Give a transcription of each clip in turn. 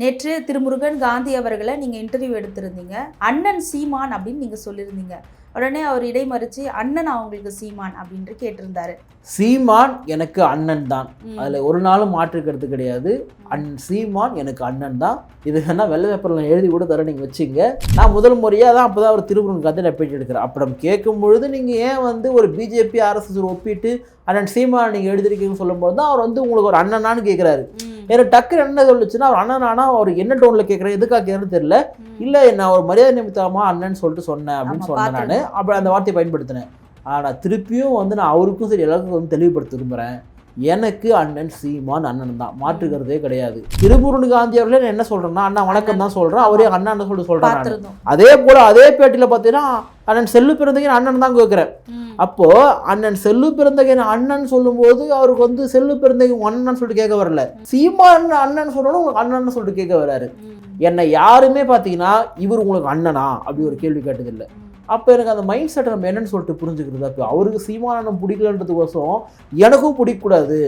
நேற்று திருமுருகன் காந்தி அவர்களை நீங்கள் இன்டர்வியூ எடுத்திருந்தீங்க. அண்ணன் சீமான் அப்படின்னு நீங்கள் சொல்லியிருந்தீங்க. உடனே அவர் இடைமறிச்சு அண்ணன் அவங்களுக்கு சீமான் அப்படின்ட்டு கேட்டிருந்தாரு. சீமான் எனக்கு அண்ணன் தான். அதில் ஒரு நாளும் மாற்றுக்கிறது கிடையாது. அன் சீமான் எனக்கு அண்ணன் தான். இது வேணா வெள்ளை பேப்பரில் எழுதி கூட தர நீங்கள் வச்சுங்க. நான் முதல் முறையாக தான் அப்போ தான் ஒரு திருமுருகன் கதை நான் பேட்டி எடுக்கிறேன் அப்புறம் கேட்கும் பொழுது நீங்கள் ஏன் வந்து ஒரு பிஜேபி ஆர்எஸ்எஸ் ஒப்பிட்டு அண்ணன் சீமான் நீங்கள் எழுதிருக்கீங்கன்னு சொல்லும்போது தான் அவர் வந்து உங்களுக்கு ஒரு அண்ணனான்னு கேட்குறாரு. எனக்கு டக்குன்னு என்ன சொல்லுச்சுன்னா அவர் அண்ணனானா அவர் என்ன டோனில் கேட்குறேன் எதுக்காக கேட்குறேன்னு தெரியல. இல்லை நான் ஒரு மரியாதை நிமித்தமா அண்ணன் சொல்லிட்டு சொன்னேன் அப்படின்னு சொன்னேன் நான். அப்படி அந்த வார்த்தையை பயன்படுத்தினேன் ஆனால் திருப்பியும் வந்து நான் அவருக்கும் சரி எல்லாருக்கும் வந்து தெளிவுபடுத்த விரும்புகிறேன் எனக்கு அண்ணன் சீமான் அண்ணன் தான் மாற்றுக்கிறதே கிடையாது திருமுருகன் காந்தி அவர்களே என்ன சொல்றேன்னா அண்ணா வணக்கம் தான் சொல்றேன் அவரே அண்ணன் சொல்லிட்டு. பார்த்திருந்தோம் அதே போல அதே பேட்டியில் பார்த்தீங்கன்னா அண்ணன் செல்லு பிறந்தகன் அண்ணன் தான் கேட்குறேன். அப்போ அண்ணன் செல்லு பிறந்தகன் அண்ணன் சொல்லும்போது அவருக்கு வந்து செல்லு பிறந்தகன் அண்ணன் சொல்லிட்டு கேட்க வரல சீமான் அண்ணன் சொல்லணும் உங்களுக்கு அண்ணன் சொல்லிட்டு கேட்க வராரு. என்னை யாருமே பார்த்தீங்கன்னா இவர் உங்களுக்கு அண்ணனா அப்படி ஒரு கேள்வி கேட்டதில்லை. அப்போ எனக்கு அந்த மைண்ட் செட் நம்ம என்னன்னு சொல்லிட்டு புரிஞ்சுக்கிறது அப்போ. அவருக்கு சீமானனம் பிடிக்கலன்றதுக்கோசம் எனக்கும் பிடிக்கக்கூடாது.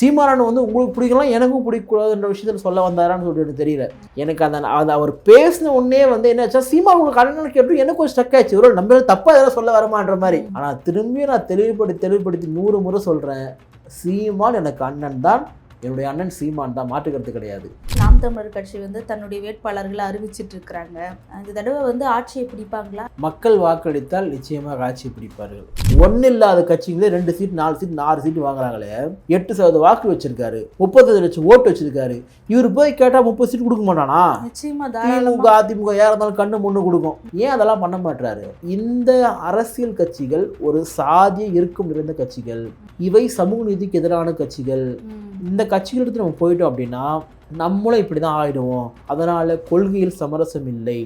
சீமானன் வந்து உங்களுக்கு பிடிக்கலாம் எனக்கும் பிடிக்கக்கூடாதுன்ற விஷயத்தில் சொல்ல வந்தாரான்னு சொல்லிட்டு எனக்கு தெரியல. எனக்கு அந்த அந்த அவர் பேசின உடனே வந்து என்ன ஆச்சா? சீமான் உங்களுக்கு அண்ணன் கேட்டு எனக்கு கொஞ்சம் ஸ்டக் ஆச்சு. ஒரு நம்ம தப்பாக எதாவது சொல்ல வரமான்ற மாதிரி. ஆனால் திரும்பியும் நான் தெளிவுபடுத்தி தெளிவுபடுத்தி நூறு முறை சொல்கிறேன் சீமான் எனக்கு அண்ணன் தான். என்னுடைய அண்ணன் சீமான் தான். மாற்றுக்கிறது கிடையாது. நாம் தமிழர் கட்சி வந்து தன்னுடைய வேட்பாளர்களை அறிவிச்சிட்டு இருக்கிறாங்க இந்த தடவை வந்து ஆட்சியை பிடிப்பாங்களா? மக்கள் வாக்களித்தால் நிச்சயமாக ஆட்சி பிடிப்பார்கள். ஒன்றும் இல்லாத கட்சிங்களே ரெண்டு சீட் நாலு சீட் நாலு சீட் வாங்குறாங்களே. எட்டு சதவீத வாக்கு வச்சிருக்காரு. முப்பத்தஞ்சு லட்சம் ஓட்டு வச்சிருக்காரு. இவர் போய் கேட்டால் முப்பது சீட் கொடுக்க மாட்டானா? நிச்சயமா திமுக அதிமுக யாரா இருந்தாலும் கண்ணு முன்னு கொடுக்கும். ஏன் அதெல்லாம் பண்ண மாட்டாரு இந்த அரசியல் கட்சிகள் ஒரு சாதிய இருக்கும் நிறைந்த கட்சிகள். இவை சமூக நீதிக்கு எதிரான கட்சிகள். இந்த கட்சிகள் எடுத்து நம்ம போயிட்டோம் அப்படின்னா நம்மளும் இப்படி தான் ஆயிடுவோம். அதனால கொள்கையில் சமரசம் இல்லை.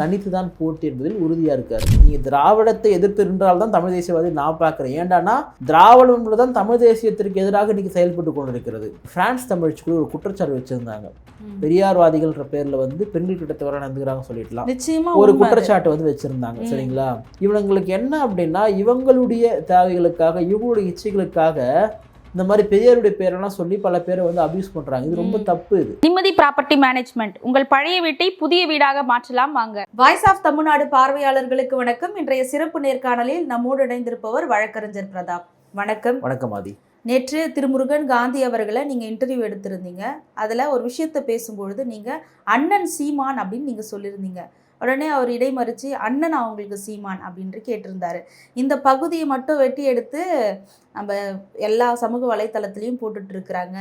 தனித்து தான் போட்டி என்பதில் உறுதியா இருக்காரு. நீங்க திராவிடத்தை எதிர்த்து இருந்தால் தான் தமிழ் தேசியவாதி நான் பார்க்குறேன். ஏண்டானா திராவிடம் என்பதுதான் தமிழ் தேசியத்திற்கு எதிராக இன்னைக்கு செயல்பட்டு கொண்டிருக்கிறது. பிரான்ஸ் தமிழ்ச்சிக்குள்ள ஒரு குற்றச்சாட்டு வச்சிருந்தாங்க. பெரியார்வாதிகள்ன்ற பேர்ல வந்து பெண்கள் கிட்ட தவிர நடந்துக்கிறாங்க சொல்லிடலாம் நிச்சயமா ஒரு. குற்றச்சாட்டு வந்து வச்சிருந்தாங்க. சரிங்களா? இவங்களுக்கு என்ன அப்படின்னா இவங்களுடைய தேவைகளுக்காக இவங்களுடைய இச்சைகளுக்காக இந்த மாதிரி பெரியாருடைய பேரெல்லாம் சொல்லி பல பேரை வந்து அபியூஸ் பண்றாங்க. இது ரொம்ப. தப்பு இது. நிம்மதி ப்ராப்பர்ட்டி மேனேஜ்மெண்ட் உங்கள் பழைய வீட்டை புதிய வீடாக மாற்றலாம் வாங்க. வாய்ஸ் ஆஃப் தமிழ்நாடு பார்வையாளர்களுக்கு வணக்கம். இன்றைய சிறப்பு நேர்காணலில் நம்மோடு இணைந்திருப்பவர் வழக்கறிஞர் பிரதாப். வணக்கம். வணக்கம் ஆதி. நேற்று திருமுருகன் காந்தி அவர்களை நீங்கள் இன்டர்வியூ எடுத்திருந்தீங்க. அதில் ஒரு விஷயத்தை பேசும்பொழுது நீங்கள் அண்ணன் சீமான் அப்படின்னு நீங்கள் சொல்லியிருந்தீங்க. உடனே அவர் இடைமறிச்சு அண்ணன் அவங்களுக்கு சீமான் அப்படின்ட்டு கேட்டிருந்தாரு. இந்த பகுதியை மட்டும் வெட்டி எடுத்து நம்ம எல்லா சமூக வலைத்தளத்துலேயும் போட்டுட்டு இருக்கிறாங்க.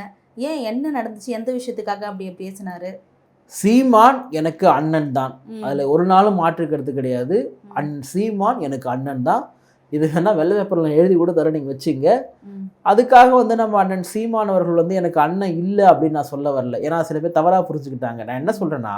ஏன் என்ன நடந்துச்சு? எந்த விஷயத்துக்காக அப்படி பேசினாரு? சீமான் எனக்கு அண்ணன் தான். அதுல ஒரு நாளும் மாற்றுக்கிறது கிடையாது. அன் சீமான் எனக்கு அண்ணன் தான். இது வேணா வெள்ளை பேப்பரில் எழுதி கூட தர நீங்கள் வச்சுங்க. அதுக்காக வந்து நம்ம அண்ணன் சீமான் அவர்கள் வந்து எனக்கு அண்ணன் இல்லை அப்படின்னு நான் சொல்ல வரல. ஏன்னா சில பேர் தவறாக புரிஞ்சுக்கிட்டாங்க. நான் என்ன சொல்கிறேன்னா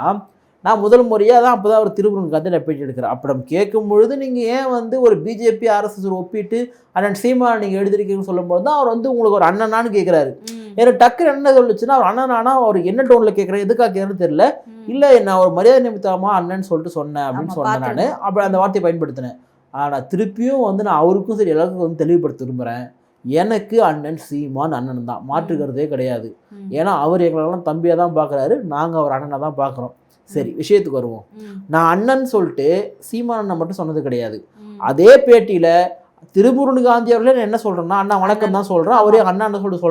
நான் முதல் முறையாக தான் அப்போ தான் ஒரு திருமுருகன் கதை நான் பேட்டி எடுக்கிறேன் அப்புறம் கேட்கும் பொழுது நீங்கள் ஏன் வந்து ஒரு பிஜேபி ஆர்எஸ்எஸ் ஒப்பிட்டு அண்ணன் சீமான் நீங்கள் எழுதிருக்கீங்கன்னு சொல்லும்போது தான் அவர் வந்து உங்களுக்கு ஒரு அண்ணனான்னு கேட்குறாரு எனக்கு டக்குன்னு என்ன சொல்லுச்சுன்னா அவர் அண்ணனானா அவர் என்ன டோனில் கேட்குறேன் எதுக்காக கேட்குறேன்னு தெரியல. இல்லை நான் ஒரு மரியாதை நிமித்தமா அண்ணன் சொல்லிட்டு சொன்னேன் அப்படின்னு சொன்னேன் நான். அப்படி அந்த வார்த்தையை பயன்படுத்தினேன். ஆனால் திருப்பியும் வந்து நான் அவருக்கும் சரி எல்லாருக்கும் வந்து தெளிவுபடுத்த விரும்புகிறேன் எனக்கு அண்ணன் சீமான் அண்ணன் தான். மாற்றுக்கிறதே கிடையாது. ஏன்னா அவர் எங்களெல்லாம் தம்பியாக தான் பார்க்குறாரு நாங்கள் அவர் அண்ணனை தான் பார்க்குறோம் சரி விஷயத்துக்கு வருவோம். நான் அண்ணன் சொல்லிட்டு சீமான் அண்ணன் மட்டும் சொன்னது கிடையாது. அதே பேட்டியில் திருமுருகன் காந்தி அவர்களே நான் என்ன சொல்கிறேன்னா அண்ணா வணக்கம் தான் சொல்கிறேன் அவரே அண்ணன் சொல்லிட்டு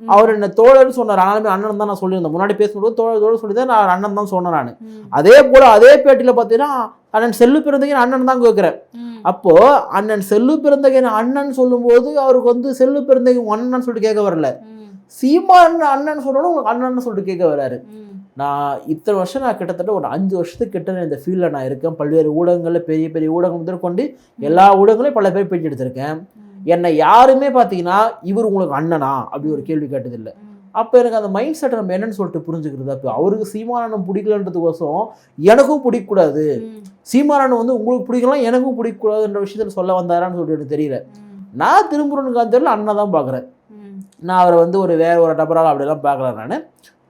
ம், அவர் என்ன தோழர்னு சொன்னார். ஆனாலுமே அண்ணன் தான் நான் சொல்லியிருந்தேன். முன்னாடி பேசும்போது தோழர் தோழர் சொல்லி தான் நான் அண்ணன் தான் சொன்னேன் நான். அதே போல அதே பேட்டியில் பார்த்தீங்கன்னா அண்ணன் செல்லு பிறந்தகன் அண்ணன் தான் கேட்குறேன். அப்போ அண்ணன் செல்லு பிறந்தகன் அண்ணன் சொல்லும்போது அவருக்கு வந்து செல்லு பிறந்தகன் அண்ணன் சொல்லிட்டு கேட்க வரல. சீமான் அண்ணன் சொல்லணும் உங்களுக்கு அண்ணன் சொல்லிட்டு கேட்க வராரு. நான் இத்தனை வருஷம் நான் கிட்டத்தட்ட ஒரு அஞ்சு வருஷத்துக்கு கிட்ட இந்த ஃபீல்டில் நான் இருக்கேன். பல்வேறு ஊடகங்களில் பெரிய பெரிய ஊடகம் முதற்கொண்டு எல்லா ஊடகங்களையும் பல பேர் பேட்டி எடுத்திருக்கேன். என்னை யாருமே பார்த்தீங்கன்னா இவர் உங்களுக்கு அண்ணனா? அப்படி ஒரு கேள்வி கேட்டதில்லை. அப்போ எனக்கு அந்த மைண்ட் செட்டை நம்ம என்னன்னு சொல்லிட்டு புரிஞ்சுக்கிறது அப்போ அவருக்கு சீமானனம் பிடிக்கலன்றதுக்கோசம் எனக்கும் பிடிக்கக்கூடாது. ம், சீமானன் வந்து உங்களுக்கு பிடிக்கலாம் எனக்கும் பிடிக்கக்கூடாதுன்ற விஷயத்தில் சொல்ல வந்தாரான்னு சொல்லிட்டு எனக்கு தெரியல. நான் திருமுருகன் காந்தியில் அண்ணன் தான் பார்க்குறேன். நான் அவரை வந்து ஒரு வேற ஒரு நபராக அப்படிலாம் பார்க்கல நான்.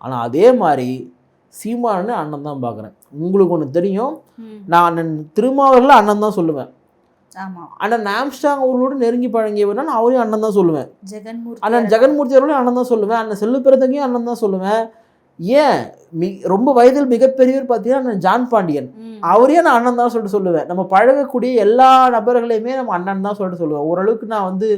ஆனால் அதே மாதிரி சீமானன் அண்ணன் தான் பார்க்குறேன். உங்களுக்கு ஒன்று தெரியும். நான் அண்ணன் திருமாவர்களை அண்ணன் தான் சொல்லுவேன். அண்ணன் ஆம்ஸ்டாங் அவர்களோடு நெருங்கி பழங்கியவனா நான் அவரையும் அண்ணன் தான் சொல்லுவேன். ஜெகன்மூர்த்தி அண்ணன் ஜெகன்மூர்த்தி அவர்களையும் அண்ணன் தான் சொல்லுவேன். அண்ணன் செல்லு பிறந்தகையும் அண்ணன் தான் சொல்லுவேன். ஏன்? மி ரொம்ப வயதில் மிகப்பெரியவர் பார்த்தீங்கன்னா ஜான் பாண்டியன். ம். அவரையே நான் அண்ணன் தான் சொல்லிட்டு சொல்லுவேன். நம்ம பழகக்கூடிய எல்லா நபர்களையுமே நம்ம அண்ணன் தான் சொல்லிட்டு சொல்லுவேன். ஓரளவுக்கு நான் வந்து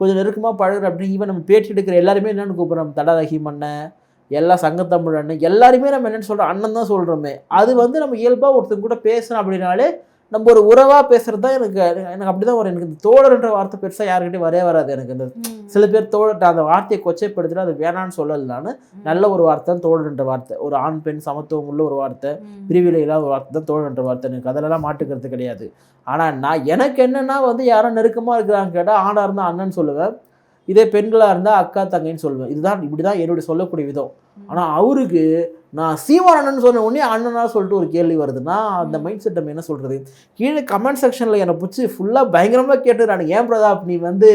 கொஞ்சம் நெருக்கமாக பழகுறேன் அப்படின்னு ஈவன் நம்ம பேட்டி எடுக்கிற எல்லாருமே என்னென்னு கூப்பிட்றோம். தடா ரஹீம் அண்ணன் எல்லா சங்கத்தமிழ் அண்ணன் எல்லாருமே நம்ம என்னென்னு சொல்கிறோம் அண்ணன் தான் சொல்கிறோமே அது வந்து நம்ம இயல்பாக ஒருத்தங்க கூட பேசுகிறோம் அப்படின்னாலே நம்ம ஒரு உறவாக பேசுகிறது தான் எனக்கு எனக்கு அப்படி தான் வரும் எனக்கு இந்த தோழர்ன்ற வார்த்தை பெருசாக யாருக்கிட்டையும் வரவே வராது எனக்கு இந்த. சில பேர் தோழர் அந்த வார்த்தையை கொச்சைப்படுத்தினா அது வேணான்னு சொல்லல நான் நல்ல ஒரு வார்த்தை தான் தோழர்ன்ற வார்த்தை. ஒரு ஆண் பெண் சமத்துவம் உள்ள ஒரு வார்த்தை. பிரிவிலை இல்லாத ஒரு வார்த்தை தான் தோழன்ற வார்த்தை. எனக்கு அதிலலாம் மாட்டுக்கிறது கிடையாது. ஆனால் நான் எனக்கு என்னன்னா வந்து யாரும் நெருக்கமாக இருக்கிறாங்க கேட்டால் ஆணாக இருந்தால் அண்ணன் சொல்லுவேன். இதே பெண்களாக இருந்தால் அக்கா தங்கைன்னு சொல்லுவேன் இதுதான் இப்படி தான் என்னுடைய சொல்லக்கூடிய விதம். ஆனால் அவருக்கு நான் சீமான் அண்ணன் சொன்ன உடனே அண்ணனா சொல்லிட்டு ஒரு கேள்வி வருதுன்னா அந்த மைண்ட் செட் நம்ம என்ன சொல்கிறது கீழே கமெண்ட் செக்ஷனில் என்னை பிடிச்சி ஃபுல்லாக பயங்கரமாக கேட்டுறானு ஏன் பிரதாப் நீ வந்து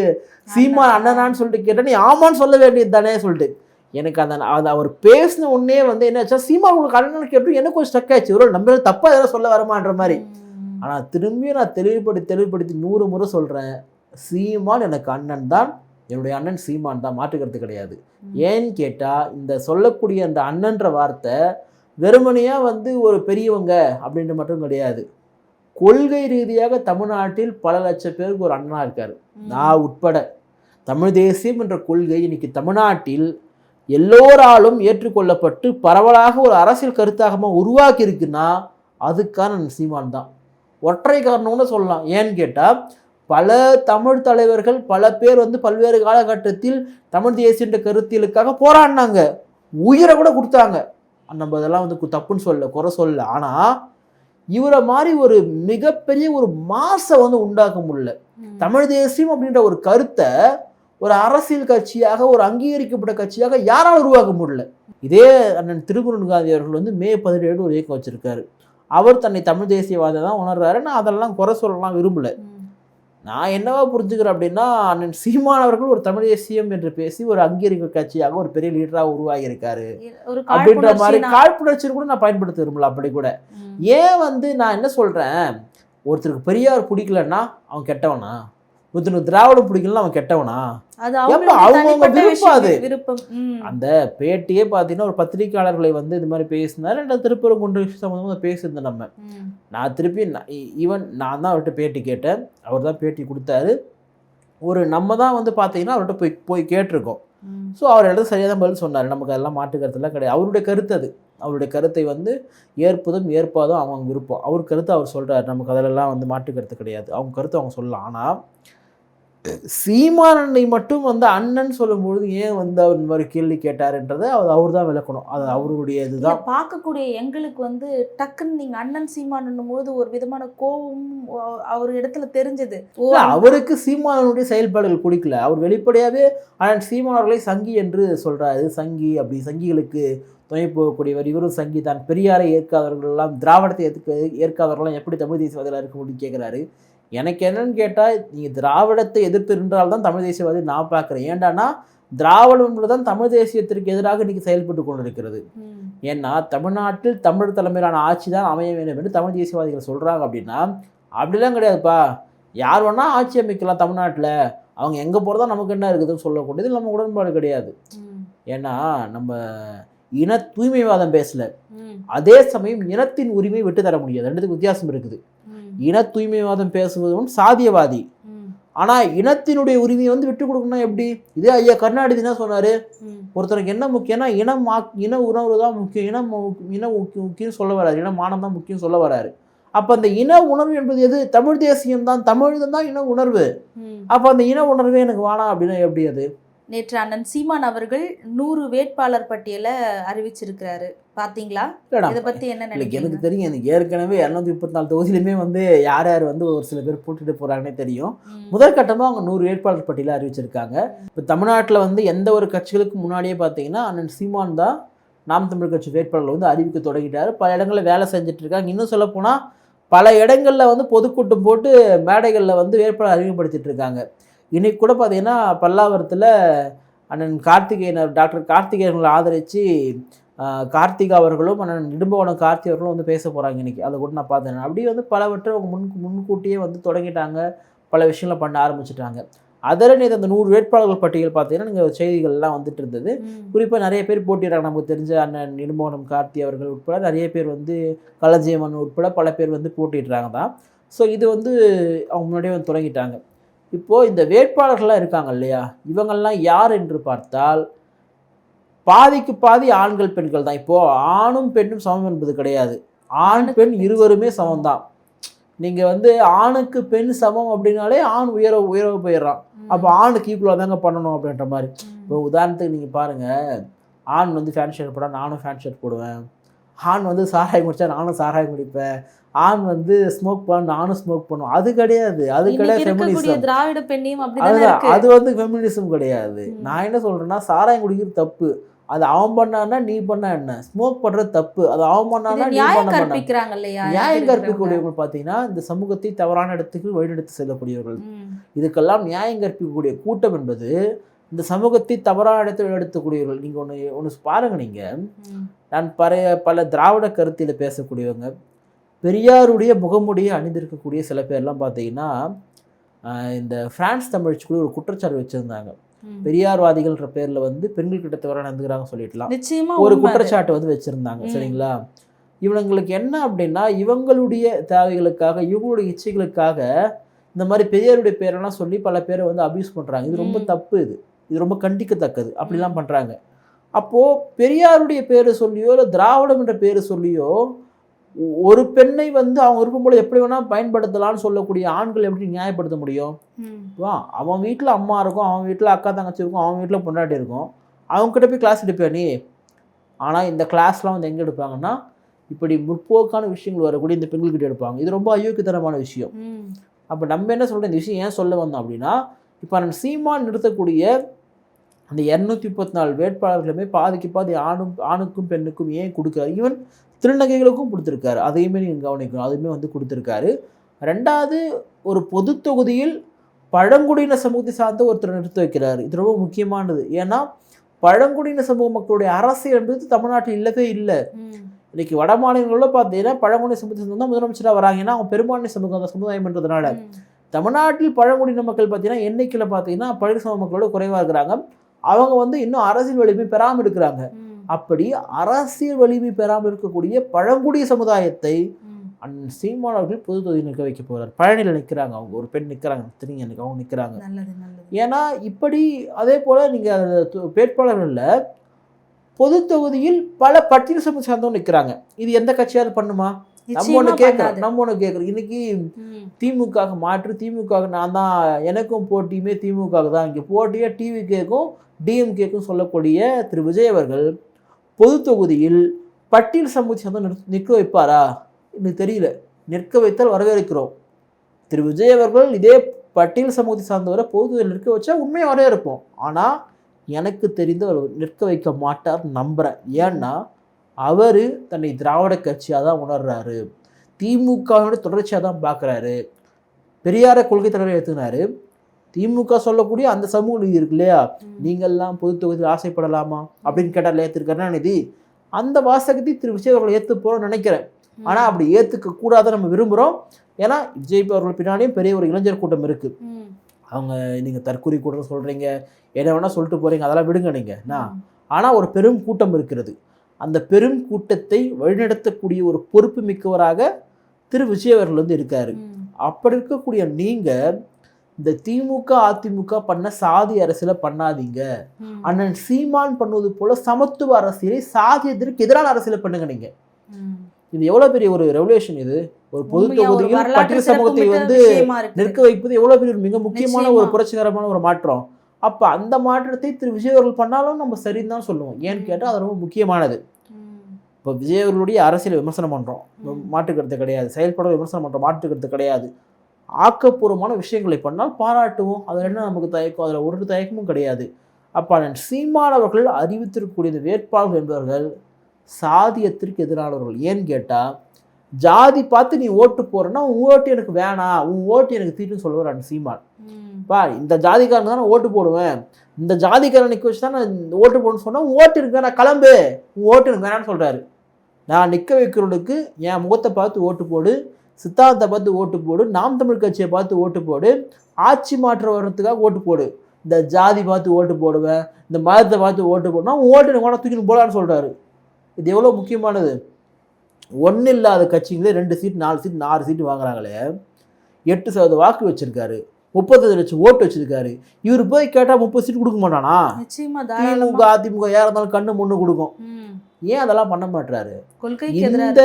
சீமான் அண்ணனான்னு சொல்லிட்டு கேட்ட நீ ஆமான்னு சொல்ல வேண்டியது தானே சொல்லிட்டு. எனக்கு அந்த அது அவர் பேசின உடனே வந்து என்னாச்சா சீமா உங்களுக்கு அண்ணன் கேட்டு எனக்கு கொஞ்சம் ஸ்டக் ஆயிடுச்சு. ஒரு நம்ம தப்பாக எதாவது சொல்ல வரமான்ற மாதிரி. ஆனால் திரும்பியும் நான் தெளிவுபடுத்தி தெளிவுபடுத்தி நூறு முறை சொல்கிறேன் சீமான் எனக்கு அண்ணன் தான் என்னுடைய அண்ணன் சீமான் தான் மாற்றுக்கிறது கிடையாது. ஏன்னு கேட்டால் இந்த சொல்லக்கூடிய அந்த அண்ணன்ற வார்த்தை வெறுமனையாக வந்து ஒரு பெரியவங்க அப்படின்ட்டு மட்டும் கிடையாது. கொள்கை ரீதியாக தமிழ்நாட்டில் பல லட்சம் பேருக்கு ஒரு அண்ணனா இருக்கார். நான் உட்பட. தமிழ் தேசியம் என்ற கொள்கை இன்னைக்கு தமிழ்நாட்டில் எல்லோராலும் ஏற்றுக்கொள்ளப்பட்டு பரவலாக ஒரு அரசியல் கருத்தாகமா உருவாக்கி இருக்குன்னா அதுக்கான சீமான் தான். ஒற்றை காரணம்னு சொல்லலாம். ஏன்னு கேட்டால் பல தமிழ் தலைவர்கள் பல பேர் வந்து பல்வேறு காலகட்டத்தில் தமிழ் தேசியன்ற கருத்தியலுக்காக போராடினாங்க. உயிரை கூட கொடுத்தாங்க. நம்ம அதெல்லாம் வந்து தப்புன்னு சொல்ல குறை சொல்ல. ஆனால் இவரை மாதிரி ஒரு மிகப்பெரிய ஒரு மாசை வந்து உண்டாக்க முடியல. தமிழ் தேசியம் அப்படின்ற ஒரு கருத்தை ஒரு அரசியல் கட்சியாக ஒரு அங்கீகரிக்கப்பட்ட கட்சியாக யாரால் உருவாக்க முடியல? இதே அண்ணன் திருகுறன் காந்தி அவர்கள் வந்து மே பதினேழு ஒரு இயக்கம் வச்சிருக்காரு. அவர் தன்னை தமிழ் தேசியவாதி தான் உணர்றாரு நான் அதெல்லாம் குறை சொல்லலாம் விரும்பல. நான் என்னவா புரிஞ்சுக்கிறேன் அப்படின்னா அண்ணன் சீமான் அவர்கள் ஒரு தமிழ் தேசியம் என்று பேசி ஒரு அங்கீகரிக்க கட்சியாக ஒரு பெரிய லீடராக உருவாகி இருக்காரு அப்படின்ற மாதிரி காழ்ப்புணர்ச்சி கூட நான் பயன்படுத்த விரும்பல அப்படி கூட. ஏன் வந்து நான் என்ன சொல்கிறேன் ஒருத்தருக்கு பெரியார் பிடிக்கலன்னா அவன் கெட்டவனா? ஒருத்தனுக்கு திராவிடம் பிடிக்கலன்னா அவன் கெட்டவனா? அவங்கவங்க விருப்பம் அது. அந்த பேட்டியே பார்த்தீங்கன்னா ஒரு பத்திரிக்கையாளர்களை வந்து இது மாதிரி பேசினார் ரெண்டு திருப்பரங்குன்ற சம்மந்தமாக பேசியிருந்தேன் நம்ம. நான் திருப்பி ஈவன் நான் தான் அவர்கிட்ட பேட்டி கேட்டேன். அவர் தான் பேட்டி கொடுத்தாரு. ஒரு நம்ம தான் வந்து பார்த்தீங்கன்னா அவர்கிட்ட போய் போய் கேட்டிருக்கோம். ஸோ அவர் இடத்துல சரியாக தான் பதில் சொன்னார். நமக்கு அதெல்லாம் மாற்று கருத்துலாம் கிடையாது. அவருடைய கருத்து அது. அவருடைய கருத்தை வந்து ஏற்பதும் ஏற்பாதும் அவங்க விருப்பம். அவர் கருத்தை அவர் சொல்கிறார் நமக்கு அதிலெல்லாம் வந்து மாற்று கருத்து கிடையாது. அவங்க கருத்தை அவங்க சொல்லலாம். ஆனால் சீமானனை மட்டும் வந்து அண்ணன் சொல்லும்பொழுது ஏன் வந்து அவர் இந்த மாதிரி கேள்வி கேட்டாருன்றதை அவர் அவர் தான் விளக்கணும். அது அவருடைய இதை இதுதான் பார்க்கக்கூடிய எங்களுக்கு வந்து டக்குன்னு நீங்க அண்ணன் சீமானும் போது ஒரு விதமான கோபம் அவர் இடத்துல தெரிஞ்சது. அவருக்கு சீமானனுடைய செயல்பாடுகள் பிடிக்கல. அவர் வெளிப்படையாகவே அண்ணன் சீமானவர்களை சங்கி என்று சொல்றாரு. சங்கி அப்படி சங்கிகளுக்கு துணை போகக்கூடியவர். இவரும் சங்கி தான். பெரியாரை ஏற்காதவர்கள் எல்லாம் திராவிடத்தை ஏற்க ஏற்காதவர்கள்லாம் எப்படி தமிழ் தேசியவாதிகளாக இருக்க முடியும் கேட்குறாரு எனக்கு என்னன்னு கேட்டால் நீங்கள் திராவிடத்தை எதிர்த்து நின்றால் தான் தமிழ் தேசியவாதி நான் பார்க்குறேன் ஏண்டான்னா திராவிடம் என்பதுதான் தமிழ் தேசியத்திற்கு எதிராக இன்னைக்கு செயல்பட்டு கொண்டிருக்கிறது. ஏன்னா தமிழ்நாட்டில் தமிழர் தலைமையிலான ஆட்சி தான் அமைய வேண்டும் என்று தமிழ் தேசியவாதிகள் சொல்கிறாங்க அப்படின்னா அப்படிலாம் கிடையாதுப்பா யார் வேணால் ஆட்சி அமைக்கலாம் தமிழ்நாட்டில் அவங்க எங்கே போகிறதா நமக்கு என்ன இருக்குதுன்னு சொல்லக்கூடியது நம்ம உடன்பாடு கிடையாது. ஏன்னா நம்ம இன தூய்மைவாதம் பேசல. அதே சமயம் இனத்தின் உரிமை விட்டு தர முடியாது ரெண்டுத்துக்கு வித்தியாசம் இருக்குது. இன தூய்மைவாதம் பேசுவதும் சாதியவாதி. ஆனால் இனத்தினுடைய உரிமையை வந்து விட்டு கொடுக்கணும் எப்படி? இதே ஐயா கருணாநிதி என்ன சொன்னார். ஒருத்தருக்கு என்ன முக்கியம்னா இனம் இன உணர்வு தான் முக்கியம். இனம் மு- இன முக்கியம் முக்கியம் சொல்ல வராரு. இன மானம் தான் முக்கியம் சொல்ல வராரு. அப்போ அந்த இன உணர்வு என்பது எது? தமிழ் தேசியம் தான். தமிழ் தான் இன உணர்வு. அப்போ அந்த இன உணர்வே எனக்கு வேணாம் அப்படின்னா எப்படி அது? நேற்று அண்ணன் சீமான் அவர்கள் நூறு வேட்பாளர் பட்டியலை அறிவிச்சிருக்கிறாரு. பாத்தீங்களா? இல்லடா இத பத்தி என்ன நினைக்கிறீங்க எனக்கு தெரியும் எனக்கு ஏற்கனவே இரநூத்தி முப்பத்தி நாலு தொகுதியிலுமே வந்து யார் யார் வந்து ஒரு சில பேர் போட்டுட்டு போகிறாங்கன்னே தெரியும். முதற்கட்டமாக அவங்க நூறு வேட்பாளர் பட்டியலை அறிவிச்சிருக்காங்க. இப்போ தமிழ்நாட்டில் வந்து எந்த ஒரு கட்சிகளுக்கு முன்னாடியே பார்த்தீங்கன்னா அண்ணன் சீமான் தான் நாம் தமிழ் கட்சி வேட்பாளர் வந்து அறிவிக்க தொடங்கிட்டாரு. பல இடங்களில் வேலை செஞ்சுட்டு இருக்காங்க. இன்னும் சொல்லப்போனால் பல இடங்களில் வந்து பொதுக்கூட்டம் போட்டு மேடைகளில் வந்து வேட்பாளர் அறிமுகப்படுத்திட்டு இருக்காங்க. இன்னைக்கு கூட பார்த்தீங்கன்னா பல்லாவரத்தில் அண்ணன் கார்த்திகேயன் அவர் டாக்டர் கார்த்திகேயனை ஆதரித்து கார்த்திகா அவர்களும் அண்ணன் இடும்பவனம் கார்த்தி அவர்களும் வந்து பேச போகிறாங்க இன்னைக்கு. அதை கூட நான் பார்த்தேன் அப்படியே வந்து பலவற்றை அவங்க முன் முன்கூட்டியே வந்து தொடங்கிட்டாங்க. பல விஷயங்களை பண்ண ஆரம்பிச்சிட்டாங்க. அதில் நேற்று அந்த நூறு வேட்பாளர்கள் பட்டியல் பார்த்தீங்கன்னா நீங்கள் செய்திகள்லாம் வந்துட்டு இருந்தது. குறிப்பாக நிறைய பேர் போட்டிடுறாங்க நமக்கு தெரிஞ்ச அண்ணன் நிர்மோகனம் கார்த்தி அவர்கள் உட்பட நிறைய பேர் வந்து களஞ்சியம்மன் உட்பட பல பேர் வந்து போட்டிடுறாங்க தான். ஸோ இது வந்து அவங்க முன்னாடியே வந்து தொடங்கிட்டாங்க. இப்போது இந்த வேட்பாளர்கள்லாம் இருக்காங்க இல்லையா? இவங்கெல்லாம் யார் என்று பார்த்தால் பாதிக்கு பாதி ஆண்கள் பெண்கள் தான். இப்போது ஆணும் பெண்ணும் சமம் என்பது கிடையாது. ஆண் பெண் இருவருமே சமம் தான் நீங்கள் வந்து ஆணுக்கு பெண் சமம் அப்படின்னாலே ஆண் உயர உயர போயிடுறான். அப்போ ஆணுக்கு ஈக்குவலாக தாங்க பண்ணணும் அப்படின்ற மாதிரி. இப்போ உதாரணத்துக்கு நீங்கள் பாருங்கள் ஆண் வந்து ஃபேன் ஷர்ட் போட்டால் நானும் ஃபேன் ஷர்ட் போடுவேன். ஆண் வந்து சாராயம் குடிச்சா நானும் சாராயம் குடிப்பேன். ஆண் வந்து ஸ்மோக் பண்ண நானும் ஸ்மோக் பண்ணுவேன் அது கிடையாது. அது கிடையாது ஃபெமினிசம் திராவிட பெண்ணியம் அதுதான். அது வந்து ஃபெமினிசம் கிடையாது. நான் என்ன சொல்கிறேன்னா சாராயம் குடிக்கிறது தப்பு. அது அவன் பண்ணான்னா நீ பண்ணா என்ன? ஸ்மோக் பண்ணுறது தப்பு. அது அவன் பண்ணான்னா நீ பண்ண இல்லையா நியாயம் இருக்கிறவங்க. கற்பிக்கக்கூடியவங்க பார்த்தீங்கன்னா இந்த சமூகத்தை தவறான இடத்துக்கு வழிநடத்தி செல்லக்கூடியவர்கள். இதுக்கெல்லாம் நியாயம் கற்பிக்கக்கூடிய கூட்டம் என்பது இந்த சமூகத்தை தவறான இடத்தில் வழிநடத்தக்கூடியவர்கள். நீங்கள் ஒன்று ஒன்று பாருங்க நீங்கள். நான் பழைய பல திராவிட கருத்தியில் பேசக்கூடியவங்க. பெரியாருடைய முகமுடியை அணிந்திருக்கக்கூடிய சில பேர்லாம் பார்த்தீங்கன்னா இந்த பிரான்ஸ் தமிழ்ச்சி கூட ஒரு குற்றச்சாட்டு வச்சுருந்தாங்க. பெரியார்வாதிகள்ன்ற பேரில் வந்து பெண்கள் கிட்ட தவறாக நடந்துக்கிறாங்க சொல்லிடலாம் நிச்சயமா ஒரு. குற்றச்சாட்டு வந்து வச்சுருந்தாங்க. சரிங்களா இவங்களுக்கு என்ன அப்படின்னா இவங்களுடைய தேவைகளுக்காக இவங்களுடைய இச்சைகளுக்காக இந்த மாதிரி பெரியாருடைய பேரெல்லாம் சொல்லி பல பேரை வந்து அபியூஸ் பண்ணுறாங்க இது ரொம்ப. தப்பு இது இது ரொம்ப கண்டிக்கத்தக்கது அப்படிலாம் பண்ணுறாங்க அப்போது பெரியாருடைய பேரை சொல்லியோ இல்லை திராவிடம் என்ற பேரை சொல்லியோ ஒரு பெண்ணை வந்து அவங்க போல எப்படி வேணால் பயன்படுத்தலாம்னு சொல்லக்கூடிய ஆண்கள் எப்படி நியாயப்படுத்த முடியும். வா அவன் வீட்டில் அம்மா இருக்கும் அவன் வீட்டில் அக்கா தங்கச்சி இருக்கும் அவன் வீட்டில் பொண்டாட்டி இருக்கும். அவங்ககிட்ட போய் கிளாஸ் எடுப்பியா நீ? ஆனால் இந்த கிளாஸ்லாம் வந்து எங்கே எடுப்பாங்கன்னா இப்படி முற்போக்கான விஷயங்கள் வரக்கூடிய இந்த பெண்கள்கிட்ட எடுப்பாங்க. இது ரொம்ப அயோக்கியத்தனமான விஷயம். அப்போ நம்ம என்ன சொல்கிறோம் இந்த விஷயம் ஏன் சொல்ல வந்தோம் அப்படின்னா இப்போ நான் சீமான் நிறுத்தக்கூடிய அந்த இரநூத்தி முப்பத்தி நாலு வேட்பாளர்களுமே பாதிக்கு பாதி ஆணும் ஆணுக்கும் பெண்ணுக்கும் ஏன் கொடுக்காரு ஈவன் திருநங்கைகளுக்கும் கொடுத்துருக்காரு. அதையுமே நீங்கள் கவனிக்கணும். அதுவுமே வந்து கொடுத்துருக்காரு. ரெண்டாவது ஒரு பொது தொகுதியில் பழங்குடியின சமூகத்தை சார்ந்த ஒருத்தர் நிறுத்த வைக்கிறாரு. இது ரொம்ப முக்கியமானது. ஏன்னா பழங்குடியின சமூக மக்களுடைய அரசியல் என்பது தமிழ்நாட்டில் இல்லவே இல்லை. இன்னைக்கு வட மாநிலங்களில் பார்த்தீங்கன்னா பழங்குடி சமூகத்தை சேர்ந்து தான் முதலமைச்சராக வராங்க ஏன்னா அவங்க பெரும்பான்மை சமூகம் அந்த சமுதாயம்ன்றதுனால. தமிழ்நாட்டில் பழங்குடியின மக்கள் பார்த்தீங்கன்னா எண்ணிக்கையில் பார்த்தீங்கன்னா பழகு சமூக மக்களோட குறைவாக இருக்கிறாங்க. அவங்க வந்து இன்னும் அரசியல் வலிமை பெறாமல் இருக்கிறாங்க. அப்படி அரசியல் வலிமை பெறாமல் இருக்கக்கூடிய பழங்குடிய சமுதாயத்தை. அண்ணன் சீமான் அவர்கள் பொது தொகுதி நிற்க வைக்க போகிறார். பழனியில் நிற்கிறாங்க அவங்க. ஒரு பெண் நிற்கிறாங்க தெரியுங்க எனக்கு அவங்க நிற்கிறாங்க ஏன்னா இப்படி அதே போல் நீங்கள் வேட்பாளர்களில் பொது தொகுதியில் பல பட்டியல் சமூக சார்ந்தவங்க நிற்கிறாங்க இது எந்த கட்சியாவது பண்ணுமா? நம்ம ஒன்று கேட்குறோம். நம்ம ஒன்று கேட்குறோம் இன்னைக்கு. திமுக மாற்று திமுக நான் தான் எனக்கும் போட்டியுமே திமுக தான். இங்கே போட்டியே டிவிகேக்கும் டிஎம்கேக்கும் சொல்லக்கூடிய திரு. விஜய் அவர்கள் பொது தொகுதியில் பட்டியல் சமூகத்தை சார்ந்த நிற்க வைப்பாரா? எனக்கு தெரியல. நிற்க வைத்தால் வரவேற்கிறோம். திரு. விஜய் அவர்கள் இதே பட்டியல் சமூகத்தை சார்ந்தவரை பொது தொகுதியில் நிற்க வச்சா உண்மையாக வரவேற்போம் ஆனால் எனக்கு தெரிந்து அவர் நிற்க வைக்க மாட்டார் நம்புகிறேன் ஏன்னா அவர் தன்னை திராவிட கட்சியாக தான் உணர்றாரு. திமுகவோட தொடர்ச்சியாக தான் பார்க்குறாரு. பெரியார கொள்கை தலைவரை ஏற்றுனாரு திமுக சொல்லக்கூடிய அந்த சமூக நீதி இருக்கு இல்லையா. நீங்கள்லாம் பொது தொகுதியில் ஆசைப்படலாமா? அப்படின்னு கேட்டால் ஏற்றிரு கருணாநிதி? அந்த வாசகத்தை திரு விஜய் அவர்களை ஏற்று போகிறோம்னு நினைக்கிறேன். ஆனால் அப்படி ஏற்றுக்க கூடாதுன்னு நம்ம விரும்புகிறோம் ஏன்னா விஜய் அவர்கள் பின்னாடியும் பெரிய ஒரு இளைஞர் கூட்டம் இருக்குது. அவங்க நீங்கள் தற்கூரி கூட்டம் சொல்கிறீங்க என்ன வேணால் சொல்லிட்டு போகிறீங்க அதெல்லாம் விடுங்க நீங்கள் நான். ஆனால் ஒரு பெரும் கூட்டம் இருக்கிறது. அந்த பெரும் கூட்டத்தை வழிநடத்தக்கூடிய ஒரு பொறுப்பு மிக்கவராக திரு விஜய் அவர்கள் வந்து இருக்காரு. அப்படி இருக்கக்கூடிய நீங்கள் இந்த திமுக அதிமுக பண்ண சாதி அரசியலை பண்ணாதீங்க. அண்ணன் சீமான் பண்ணுவது போல சமத்துவ அரசியலை சாதியத்திற்கு எதிரான அரசியலை பண்ணுங்க நீங்க. இது எவ்வளவு பெரிய ஒரு ரெவல்யூஷன் இது ஒரு பொது தொகுதியில் பட்டியல் சமூகத்தை வந்து. நிற்க வைப்பது எவ்வளவு பெரிய ஒரு மிக முக்கியமான ஒரு. புரட்சிகரமான ஒரு மாற்றம் அப்ப அந்த மாற்றத்தை திரு விஜய் அவர்கள் பண்ணாலும் நம்ம சரின்னு தான் சொல்லுவோம் ஏன்னு கேட்டால் அது ரொம்ப முக்கியமானது. இப்போ விஜய் அவர்களுடைய அரசியலை விமர்சனம் பண்ணுறோம். மாற்றுக்கருத்து கிடையாது செயல்பட விமர்சனம் பண்ணுறோம் மாற்றுக்கருத்து கிடையாது ஆக்கப்பூர்வமான விஷயங்களை பண்ணால் பாராட்டுவோம். அதில் என்ன நமக்கு தயக்கம்? அதில் ஒரு தயக்கமும் கிடையாது. அப்போ நான் சீமான் அவர்கள் அறிவித்திருக்கக்கூடிய வேட்பாளர்கள் என்பவர்கள் சாதியத்திற்கு எதிரானவர்கள். ஏன்னு கேட்டால் ஜாதி பார்த்து நீ ஓட்டு போறேன்னா உன் ஓட்டு எனக்கு வேணாம் உன் ஓட்டு எனக்கு தீட்டுன்னு சொல்லுவார் சீமான். பா இந்த ஜாதிக்காரன் தான் நான் ஓட்டு போடுவேன். இந்த ஜாதிக்காரன் நிற்க வச்சு தான் நான் ஓட்டு போடணும்னு சொன்னால் உன் ஓட்டு எனக்கு வேணாம் கிளம்பு. உன் ஓட்டு எனக்கு வேணாம்னு சொல்கிறாரு நான் நிற்க வைக்கிறவனுக்கு என் முகத்தை பார்த்து ஓட்டு போடு. சித்தாந்தத்தை பார்த்து ஓட்டு போடு நாம் தமிழ் கட்சியை பார்த்து ஓட்டு போடு ஆட்சி மாற்றம் வர்றதுக்காக ஓட்டு போடு. இந்த ஜாதி பார்த்து ஓட்டு போடுவேன் இந்த மதத்தை பார்த்து ஓட்டு போடுனா ஓட்டு கூட தூக்கின்னு போலான்னு சொல்கிறாரு இது எவ்வளோ முக்கியமானது? ஒன்றும் இல்லாத கட்சிங்களே ரெண்டு சீட் நாலு சீட் நாலு சீட்டு வாங்குறாங்களே. எட்டு சதவீத வாக்கு வச்சிருக்காரு. முப்பத்தஞ்சு லட்சம் ஓட்டு வச்சிருக்காரு. இவர் போய் கேட்டால் முப்பது சீட் கொடுக்க மாட்டானா? திமுக அதிமுக யார் இருந்தாலும் கண்ணு முன்னு கொடுக்கும். ஏன் அதெல்லாம் பண்ண மாட்டாரு இந்த.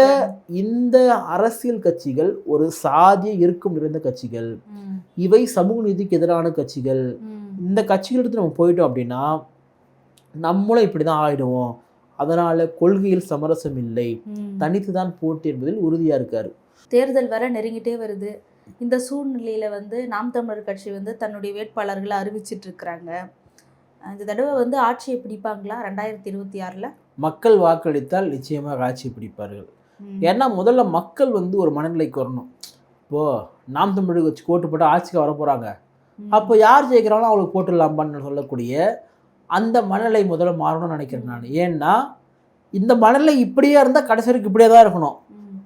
இந்த அரசியல் கட்சிகள் ஒரு சாதிய இறுக்கம் நிறைந்த கட்சிகள் இவை சமூக நீதிக்கு எதிரான கட்சிகள் இந்த கட்சிகளுக்கு நம்ம போயிட்டோம் அப்படின்னா நம்மளும் இப்படி தான் ஆயிடுவோம். அதனால கொள்கையில் சமரசம் இல்லை. தனித்து தான் போட்டி என்பதில் உறுதியா இருக்காரு. தேர்தல் வர நெருங்கிட்டே வருது. இந்த சூழ்நிலையில வந்து நாம் தமிழர் கட்சி வந்து தன்னுடைய வேட்பாளர்களை அறிவிச்சிட்டு இருக்கிறாங்க. இந்த தடவை வந்து ஆட்சியை பிடிப்பாங்களா? ரெண்டாயிரத்தி இருபத்தி ஆறுல? மக்கள் வாக்களித்தால் நிச்சயமாக ஆட்சி பிடிப்பார்கள். ஏன்னா முதல்ல மக்கள் வந்து ஒரு மனநிலைக்கு வரணும். இப்போ நாம் தமிழ் வச்சு கோட்டு போட்டு ஆட்சிக்கு வர போறாங்க. அப்போ யார் ஜெயிக்கிறாங்களோ அவங்களுக்கு போட்டுடலாம்பான்னு சொல்லக்கூடிய அந்த மனநிலை முதல்ல மாறணும்னு நினைக்கிறேன் நான். ஏன்னா இந்த மனநிலை இப்படியே இருந்தால் கடைசி வரைக்கும் இப்படியே தான் இருக்கணும்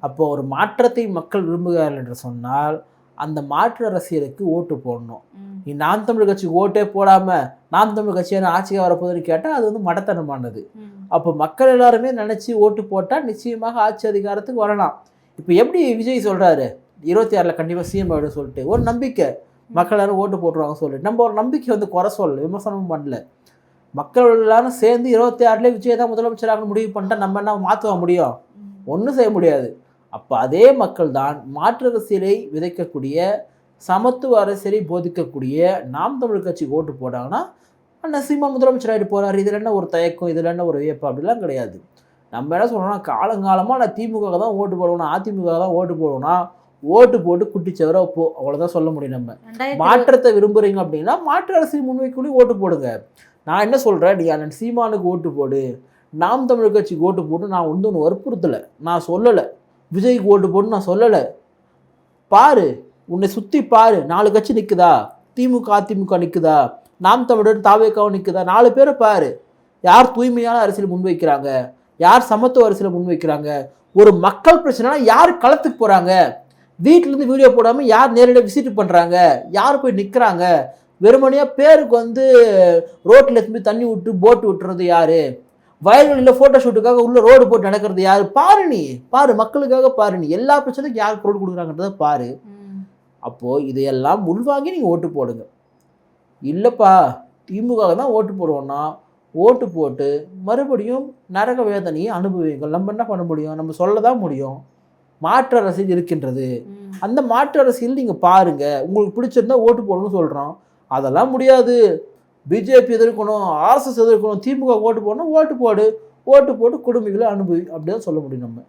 அப்போ ஒரு மாற்றத்தை மக்கள் விரும்புகிறார்கள் என்று சொன்னால் அந்த மாற்று அரசியலுக்கு ஓட்டு போடணும். நீ நாம் தமிழ் கட்சிக்கு ஓட்டே போடாமல் நாம் தமிழ் கட்சியான ஆட்சிக்கு வரப்போகுதுன்னு கேட்டால் அது வந்து மடத்தனமானது. அப்போ மக்கள் எல்லாருமே நினச்சி ஓட்டு போட்டால் நிச்சயமாக ஆட்சி அதிகாரத்துக்கு வரலாம். இப்போ எப்படி விஜய் சொல்கிறாரு இருபத்தி ஆறில் கண்டிப்பாக சிஎம் ஆகிடும் சொல்லிட்டு. ஒரு நம்பிக்கை. மக்கள் எல்லாரும் ஓட்டு போட்டுருவாங்க சொல்லிட்டு. நம்ம ஒரு நம்பிக்கை வந்து குறை சொல்லல விமர்சனமும் பண்ணல. மக்கள் எல்லாரும் சேர்ந்து இருபத்தி ஆறுலேயே விஜய் தான் முதலமைச்சராக முடிவு பண்ணிட்டா நம்ம என்ன மாற்றுவ முடியும்? ஒன்றும் செய்ய முடியாது. அப்போ அதே மக்கள் தான் மாற்று அரசியலை விதைக்கக்கூடிய சமத்துவ அரசியலை போதிக்கக்கூடிய நாம் தமிழ் கட்சிக்கு ஓட்டு போட்டாங்கன்னா அண்ணன் சீமான் முதலமைச்சர் ஆகிட்டு போகிறாரு இதில் என்ன ஒரு தயக்கம்? இதில் என்ன ஒரு வியப்பு? அப்படிலாம் கிடையாது. நம்ம என்ன சொல்கிறோம்னா காலங்காலமாக நான் திமுக தான் ஓட்டு போடுவேன் அதிமுக தான் ஓட்டு போடுவேன்னா ஓட்டு போட்டு குட்டிச்சவரை போ அவ்வளோதான் சொல்ல முடியும் நம்ம. மாற்றத்தை விரும்புறீங்க அப்படின்னா மாற்று அரசியல் முன்வைக்குள்ளே ஓட்டு போடுங்க. நான் என்ன சொல்கிறேன் நீ அண்ணன் சீமானுக்கு ஓட்டு போடு. நாம் தமிழ் கட்சிக்கு ஓட்டு போட்டு நான் வந்து ஒன்று வற்புறுத்தலை. நான் சொல்லலை. விஜய்க்கு ஓட்டு போட்டு நான் சொல்லலை. பாரு உன்னை சுற்றி பாரு நாலு கட்சி நிற்குதா திமுக அதிமுக நிற்குதா நாம் தமிழர் தாவேக்காவும் நிற்குதா நாலு பேரை பாரு. யார் தூய்மையான அரசியல் முன்வைக்கிறாங்க யார் சமத்துவ அரசியல் முன்வைக்கிறாங்க ஒரு மக்கள் பிரச்சனைனா யார் களத்துக்கு போகிறாங்க வீட்டிலேருந்து வீடியோ போடாமல் யார் நேரடியாக விசிட் பண்ணுறாங்க யார் போய் நிற்கிறாங்க வெறுமனையாக பேருக்கு வந்து ரோட்டில் திரும்பி தண்ணி விட்டு போட்டு விட்டுறது யார்? வயல்வெளியில் ஃபோட்டோ ஷூட்டுக்காக உள்ள ரோடு போட்டு நடக்கிறது யார்? பாரு நீ. பாரு மக்களுக்காக பாரு நீ. எல்லா பிரச்சனைக்கும் யார் பொருள் கொடுக்குறாங்கன்றத பாரு. அப்போது இதையெல்லாம் உள்வாங்கி நீங்கள் ஓட்டு போடுங்க. இல்லைப்பா திமுக தான் ஓட்டு போடுவோன்னா ஓட்டு போட்டு மறுபடியும் நரக வேதனையை அனுபவிங்கள் நம்ம என்ன பண்ண முடியும்? நம்ம சொல்ல தான் முடியும். மாற்று அரசியல் இருக்கின்றது. அந்த மாற்று அரசியல் நீங்கள் பாருங்கள் உங்களுக்கு பிடிச்சிருந்தா ஓட்டு போடணும்னு சொல்கிறோம் அதெல்லாம் முடியாது. பிஜேபி எதிர்க்கணும் ஆர்எஸ்எஸ் எதிர்க்கணும் திமுக ஓட்டு போடணும் ஓட்டு போடு ஓட்டு போட்டு குடும்பிகளை அனுபவி அப்படி தான் சொல்ல முடியும் நம்ம.